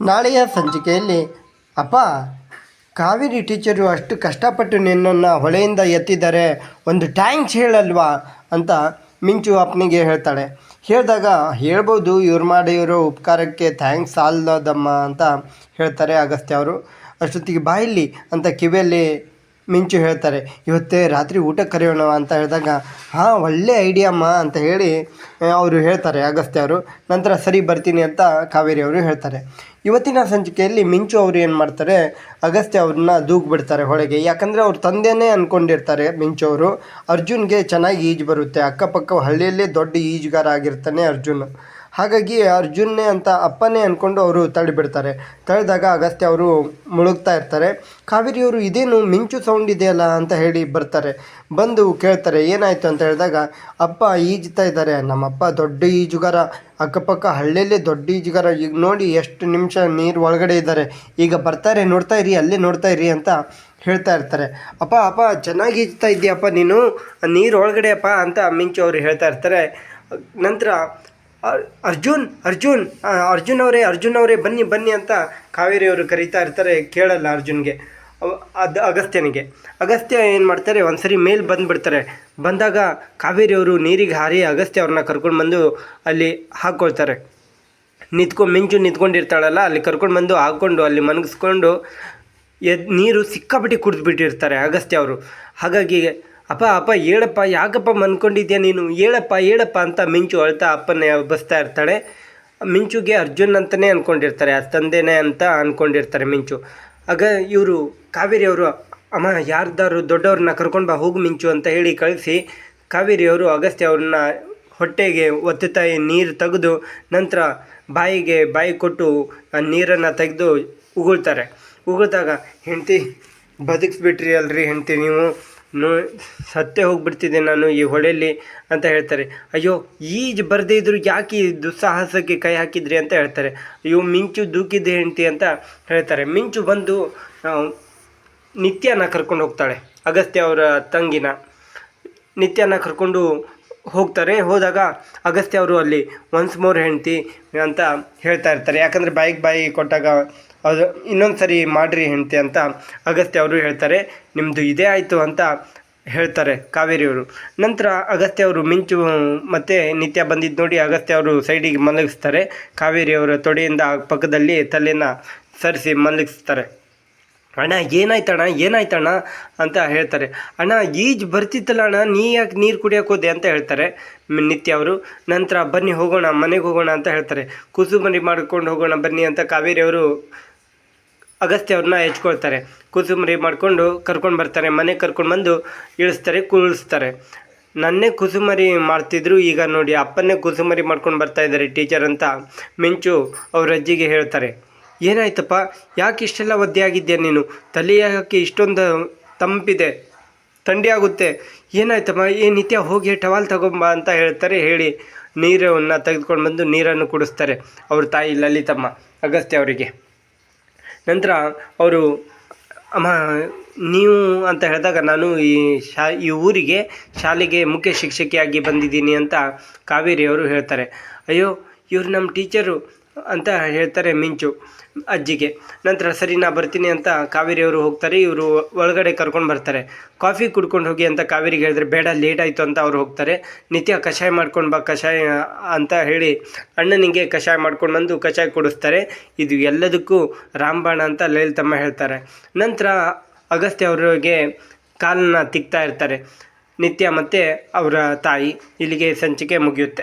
ನಾಳೆಯ ಸಂಚಿಕೆಯಲ್ಲಿ, ಅಪ್ಪ, ಕಾವೇರಿ ಟೀಚರು ಅಷ್ಟು ಕಷ್ಟಪಟ್ಟು ನಿನ್ನನ್ನು ಹೊಳೆಯಿಂದ ಎತ್ತಿದ್ದಾರೆ ಒಂದು ಟ್ಯಾಂಕ್ಸ್ ಹೇಳಲ್ವಾ? ಅಂತ ಮಿಂಚು ಅಪ್ಪನಿಗೆ ಹೇಳ್ತಾಳೆ. ಹೇಳಿದಾಗ, ಹೇಳ್ಬೋದು, ಇವ್ರು ಮಾಡಿರೋ ಉಪಕಾರಕ್ಕೆ ಥ್ಯಾಂಕ್ಸ್ ಸಾಲದಮ್ಮ ಅಂತ ಹೇಳ್ತಾರೆ ಅಗಸ್ತ್ಯ ಅವರು. ಅಷ್ಟೊತ್ತಿಗೆ ಬಾಯಿಲ್ಲಿ ಅಂತ ಕಿವಿಯಲ್ಲಿ ಮಿಂಚು ಹೇಳ್ತಾರೆ, ಇವತ್ತೇ ರಾತ್ರಿ ಊಟಕ್ಕೆ ಕರೆಯೋಣ ಅಂತ ಹೇಳಿದಾಗ, ಹಾಂ, ಒಳ್ಳೆ ಐಡಿಯಾ ಅಮ್ಮ ಅಂತ ಹೇಳಿ ಅವರು ಹೇಳ್ತಾರೆ, ಅಗಸ್ತ್ಯ ಅವರು. ನಂತರ, ಸರಿ, ಬರ್ತೀನಿ ಅಂತ ಕಾವೇರಿ ಅವರು ಹೇಳ್ತಾರೆ. ಇವತ್ತಿನ ಸಂಚಿಕೆಯಲ್ಲಿ ಮಿಂಚು ಅವರು ಏನು ಮಾಡ್ತಾರೆ, ಅಗಸ್ತ್ಯ ಅವ್ರನ್ನ ದೂಗ್ ಬಿಡ್ತಾರೆ ಹೊಳೆಗೆ. ಯಾಕಂದರೆ, ಅವ್ರ ತಂದೆಯೇ ಅಂದ್ಕೊಂಡಿರ್ತಾರೆ ಮಿಂಚು ಅವರು. ಅರ್ಜುನ್ಗೆ ಚೆನ್ನಾಗಿ ಈಜು ಬರುತ್ತೆ. ಅಕ್ಕಪಕ್ಕ ಹಳ್ಳಿಯಲ್ಲೇ ದೊಡ್ಡ ಈಜುಗಾರ ಆಗಿರ್ತಾನೆ ಅರ್ಜುನ್. ಹಾಗಾಗಿ ಅರ್ಜುನ್ನೇ ಅಂತ ಅಪ್ಪನೇ ಅಂದ್ಕೊಂಡು ಅವರು ತಳ್ಳಿಬಿಡ್ತಾರೆ. ತಳ್ಳಿದಾಗ ಅಗಸ್ತ್ಯ ಅವರು ಮುಳುಗ್ತಾ ಇರ್ತಾರೆ. ಕಾವೇರಿಯವರು ಇದೇನು ಮಿಂಚು ಸೌಂಡ್ ಇದೆಯಲ್ಲ ಅಂತ ಹೇಳಿ ಬರ್ತಾರೆ. ಬಂದು ಕೇಳ್ತಾರೆ, ಏನಾಯಿತು ಅಂತ ಹೇಳಿದಾಗ, ಅಪ್ಪ ಈಜ್ತಾ ಇದ್ದಾರೆ. ನಮ್ಮಪ್ಪ ದೊಡ್ಡ ಈಜುಗಾರ ಅಕ್ಕಪಕ್ಕ ಹಳ್ಳಿಯಲ್ಲೇ ದೊಡ್ಡ ಈಜುಗಾರ ಈಗ ನೋಡಿ ಎಷ್ಟು ನಿಮಿಷ ನೀರು ಒಳಗಡೆ ಇದ್ದಾರೆ. ಈಗ ಬರ್ತಾರೆ, ನೋಡ್ತಾ ಇರಿ, ಅಲ್ಲೇ ನೋಡ್ತಾ ಇರಿ ಅಂತ ಹೇಳ್ತಾ ಇರ್ತಾರೆ. ಅಪ್ಪ ಅಪ್ಪ, ಚೆನ್ನಾಗಿ ಈಜ್ತಾ ಇದ್ದೀಯಪ್ಪ ನೀನು. ನೀರು ಒಳಗಡೆ ಅಪ್ಪ ಅಂತ ಮಿಂಚು ಅವರು ಹೇಳ್ತಾ ಇರ್ತಾರೆ. ನಂತರ ಅರ್ಜುನ್ ಅರ್ಜುನ್ ಅರ್ಜುನ್ ಅವರೇ ಅರ್ಜುನ್ ಅವರೇ, ಬನ್ನಿ ಬನ್ನಿ ಅಂತ ಕಾವೇರಿ ಅವರು ಕರೀತಾ ಇರ್ತಾರೆ, ಕೇಳಲ್ಲ ಅರ್ಜುನ್ಗೆ. ಅದು ಅಗಸ್ತ್ಯನಿಗೆ. ಅಗಸ್ತ್ಯ ಏನು ಮಾಡ್ತಾರೆ, ಒಂದ್ಸರಿ ಮೇಲೆ ಬಂದುಬಿಡ್ತಾರೆ. ಬಂದಾಗ ಕಾವೇರಿ ಅವರು ನೀರಿಗೆ ಹಾರಿ ಅಗಸ್ತ್ಯ ಅವ್ರನ್ನ ಕರ್ಕೊಂಡು ಬಂದು ಅಲ್ಲಿ ಹಾಕ್ಕೊಳ್ತಾರೆ ನಿಂತ್ಕೊ ಮಿಂಚು ನಿಂತ್ಕೊಂಡಿರ್ತಾಳಲ್ಲ, ಅಲ್ಲಿ ಕರ್ಕೊಂಡು ಬಂದು ಹಾಕ್ಕೊಂಡು ಅಲ್ಲಿ ಮನಗಿಸ್ಕೊಂಡು ಎದ್ ನೀರು ಸಿಕ್ಕಾಪಟ್ಟೆ ಕುಡಿದು ಬಿಟ್ಟಿರ್ತಾರೆ ಅಗಸ್ತ್ಯ ಅವರು. ಹಾಗಾಗಿ ಅಪ್ಪ ಅಪ್ಪ, ಹೇಳಪ್ಪ, ಯಾಕಪ್ಪ ಮನ್ಕೊಂಡಿದ್ಯಾ ನೀನು? ಹೇಳಪ್ಪ ಹೇಳಪ್ಪ ಅಂತ ಮಿಂಚು ಅಳ್ತಾ ಅಪ್ಪನ ಎಬ್ಬಿಸ್ತಾ ಇರ್ತಾಳೆ. ಮಿಂಚುಗೆ ಅರ್ಜುನ್ ಅಂತಲೇ ಅಂದ್ಕೊಂಡಿರ್ತಾರೆ ಆ ತಂದೆನೇ ಅಂತ ಅಂದ್ಕೊಂಡಿರ್ತಾರೆ ಮಿಂಚು. ಆಗ ಇವರು ಕಾವೇರಿ ಅವರು, ಅಮ್ಮ ಯಾರ್ದಾರು ದೊಡ್ಡವ್ರನ್ನ ಕರ್ಕೊಂಡು ಬಾ, ಹೋಗು ಮಿಂಚು ಅಂತ ಹೇಳಿ ಕಳಿಸಿ, ಕಾವೇರಿ ಅವರು ಅಗಸ್ತ್ಯ ಅವ್ರನ್ನ ಹೊಟ್ಟೆಗೆ ಒತ್ತಾಯಿ ನೀರು ತೆಗೆದು ನಂತರ ಬಾಯಿಗೆ ಬಾಯಿ ಕೊಟ್ಟು ಆ ನೀರನ್ನು ತೆಗೆದು ಉಗುಳ್ತಾರೆ. ಉಗುಳ್ದಾಗ, ಹೆಂಡ್ತಿ, ಬದುಕಿಸ್ಬಿಟ್ರಿ ಅಲ್ರಿ ಹೆಂಡ್ತಿ ನೀವು. ನೋ, ಸತ್ತೇ ಹೋಗಿಬಿಡ್ತಿದ್ದೆ ನಾನು ಈ ಹೊಳೆಯಲ್ಲಿ ಅಂತ ಹೇಳ್ತಾರೆ. ಅಯ್ಯೋ ಈಜು ಬರದೇ ಇದ್ರು ಯಾಕೆ ಈ ದುಸ್ಸಾಹಸಕ್ಕೆ ಕೈ ಹಾಕಿದ್ರಿ ಅಂತ ಹೇಳ್ತಾರೆ. ಅಯ್ಯೋ, ಮಿಂಚು ದೂಕಿದ್ದೆ ಹೆಂಡತಿ ಅಂತ ಹೇಳ್ತಾರೆ. ಮಿಂಚು ಬಂದು ನಿತ್ಯನ ಕರ್ಕೊಂಡು ಹೋಗ್ತಾಳೆ, ಅಗಸ್ತ್ಯ ಅವರ ತಂಗಿನ. ನಿತ್ಯನ ಕರ್ಕೊಂಡು ಹೋಗ್ತಾರೆ. ಹೋದಾಗ ಅಗಸ್ತ್ಯ ಅವರು ಅಲ್ಲಿ ಒನ್ಸ್ ಮೋರ್ ಹೆಂಡ್ತಿ ಅಂತ ಹೇಳ್ತಾ ಇರ್ತಾರೆ. ಯಾಕಂದರೆ ಬಾಯಿಗೆ ಬಾಯಿ ಕೊಟ್ಟಾಗ ಅದು ಇನ್ನೊಂದು ಸರಿ ಮಾಡಿರಿ ಹೆಂಡ್ತಿ ಅಂತ ಅಗಸ್ತ್ಯ ಅವರು ಹೇಳ್ತಾರೆ. ನಿಮ್ಮದು ಇದೇ ಆಯಿತು ಅಂತ ಹೇಳ್ತಾರೆ ಕಾವೇರಿಯವರು ನಂತರ ಅಗಸ್ತ್ಯ ಅವರು ಮಿಂಚು ಮತ್ತು ನಿತ್ಯ ಬಂದಿದ್ದು ನೋಡಿ ಅಗಸ್ತ್ಯ ಅವರು ಸೈಡಿಗೆ ಮಲಗಿಸ್ತಾರೆ. ಕಾವೇರಿಯವರ ತೊಡೆಯಿಂದ ಪಕ್ಕದಲ್ಲಿ ತಲೆಯನ್ನು ಸರಿಸಿ ಮಲಗಿಸ್ತಾರೆ. ಅಣ್ಣ, ಏನಾಯ್ತಣ್ಣ ಏನಾಯ್ತಣ್ಣ ಅಂತ ಹೇಳ್ತಾರೆ. ಅಣ್ಣ, ಈಜು ಬರ್ತಿತ್ತಲ್ಲ ಅಣ್ಣ, ನೀ ಯಾಕೆ ನೀರು ಕುಡಿಯೋಕೆ ಹೋದೆ ಅಂತ ಹೇಳ್ತಾರೆ. ನಿತ್ಯ ಅವರು, ನಂತರ ಬನ್ನಿ ಹೋಗೋಣ, ಮನೆಗೆ ಹೋಗೋಣ ಅಂತ ಹೇಳ್ತಾರೆ. ಕುಸುಮರಿ ಮಾಡ್ಕೊಂಡು ಹೋಗೋಣ ಬನ್ನಿ ಅಂತ ಕಾವೇರಿ ಅವರು ಅಗಸ್ತ್ಯ ಅವ್ರನ್ನ ಹೆಚ್ಕೊಳ್ತಾರೆ. ಕುಸುಮರಿ ಮಾಡಿಕೊಂಡು ಕರ್ಕೊಂಡು ಬರ್ತಾರೆ, ಮನೆಗೆ ಕರ್ಕೊಂಡು ಬಂದು ಇಳಿಸ್ತಾರೆ, ಕುಳಿಸ್ತಾರೆ. ನನ್ನೇ ಕುಸುಮರಿ ಮಾಡ್ತಿದ್ರು, ಈಗ ನೋಡಿ ಅಪ್ಪನ್ನೇ ಕುಸುಮರಿ ಮಾಡ್ಕೊಂಡು ಬರ್ತಾ ಇದ್ದಾರೆ ಟೀಚರ್ ಅಂತ ಮಿಂಚು ಅವ್ರ ಅಜ್ಜಿಗೆ ಹೇಳ್ತಾರೆ. ಏನಾಯ್ತಪ್ಪ? ಯಾಕೆ ಇಷ್ಟೆಲ್ಲ ಒದ್ದೆ ನೀನು? ತಲೆ ಯಾಕೆ ಇಷ್ಟೊಂದು ತಂಪಿದೆ. ಥಂಡಿಯಾಗುತ್ತೆ ಏನಾಯ್ತಮ್ಮ? ಏ, ನಿತ್ಯ ಹೋಗಿ ಟವಾಲ್ ತಗೊಂಬ ಅಂತ ಹೇಳ್ತಾರೆ. ಹೇಳಿ ನೀರನ್ನು ತೆಗೆದುಕೊಂಡು ಬಂದು ನೀರನ್ನು ಕುಡಿಸ್ತಾರೆ ಅವ್ರ ತಾಯಿ ಲಲಿತಮ್ಮ, ಅಗಸ್ತ್ಯ ಅವರಿಗೆ. ನಂತರ ಅವರು, ಅಮ್ಮ, ನೀವು ಅಂತ ಹೇಳಿದಾಗ ನಾನು ಈ ಶಾ, ಈ ಊರಿಗೆ ಶಾಲೆಗೆ ಮುಖ್ಯ ಶಿಕ್ಷಕಿಯಾಗಿ ಬಂದಿದ್ದೀನಿ ಅಂತ ಕಾವೇರಿ ಅವರು ಹೇಳ್ತಾರೆ. ಅಯ್ಯೋ, ಇವ್ರು ನಮ್ಮ ಟೀಚರು. ಅಂತ ಹೇಳ್ತಾರೆ ಮಿಂಚು ಅಜ್ಜಿಗೆ. ನಂತರ ಸರಿ, ನಾ ಬರ್ತೀನಿ ಅಂತ ಕಾವೇರಿ ಅವರು ಹೋಗ್ತಾರೆ. ಇವರು ಒಳಗಡೆ ಕರ್ಕೊಂಡು ಬರ್ತಾರೆ. ಕಾಫಿ ಕುಡ್ಕೊಂಡು ಹೋಗಿ ಅಂತ ಕಾವೇರಿಗೆ ಹೇಳಿದ್ರೆ, ಬೇಡ ಲೇಟ್ ಆಯಿತು ಅಂತ ಅವ್ರು ಹೋಗ್ತಾರೆ. ನಿತ್ಯ ಕಷಾಯ ಮಾಡ್ಕೊಂಡು ಬಾ, ಕಷಾಯ ಅಂತ ಹೇಳಿ ಅಣ್ಣನಿಗೆ ಕಷಾಯ ಮಾಡ್ಕೊಂಡು ಬಂದು ಕಷಾಯ ಕುಡಿಸ್ತಾರೆ. ಇದು ಎಲ್ಲದಕ್ಕೂ ರಾಮಬಾಣ ಅಂತ ಲಲಿತಮ್ಮ ಹೇಳ್ತಾರೆ. ನಂತರ ಅಗಸ್ತ್ಯ ಅವರಿಗೆ ಕಾಲನ್ನ ತಿಕ್ತಾ ಇರ್ತಾರೆ. ನಿತ್ಯ ಮತ್ತು ಅವರ ತಾಯಿ ಇಲ್ಲಿಗೆ ಸಂಚಿಕೆ ಮುಗಿಯುತ್ತೆ.